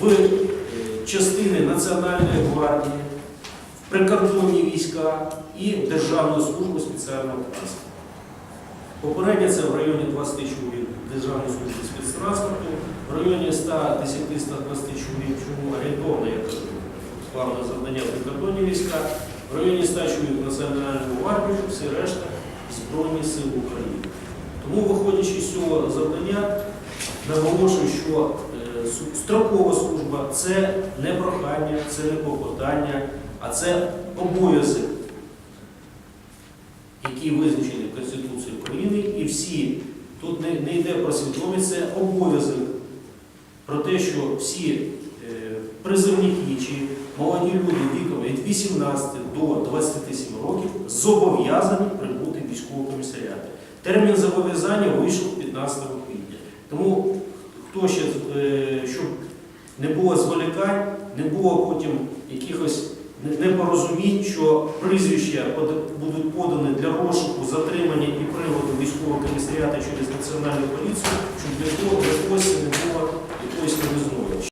в е, частини Національної гвардії, прикордонні війська і Державну службу спеціального транспорту. Попередньо це в районі 20 чоловік Державної служби спецтранспорту, в районі 110-120 чоловік, чому орієнтовно, я кажу, плавне завдання прикордонні війська, в районі 100 чоловік Національної гвардії, всі решта Збройні Сили України. Тому, виходячи з цього завдання, наголошую, що строкова служба це не прохання, це не попитання, а це обов'язок, який визначений в Конституції України, і всі, тут не, не йде про свідомість, це обов'язок про те, що всі е, призовники чи молоді люди віком від 18 до 27 років зобов'язані прибути в комісаріат. Термін зобов'язання вийшов 15 квітня. Тому хто ще, е, щоб не було зволікань, не було потім якихось непорозумінь, що прізвища будуть подані для розшуку, затримання і приводу військового комісаріату через національну поліцію, щоб для того для когось не було.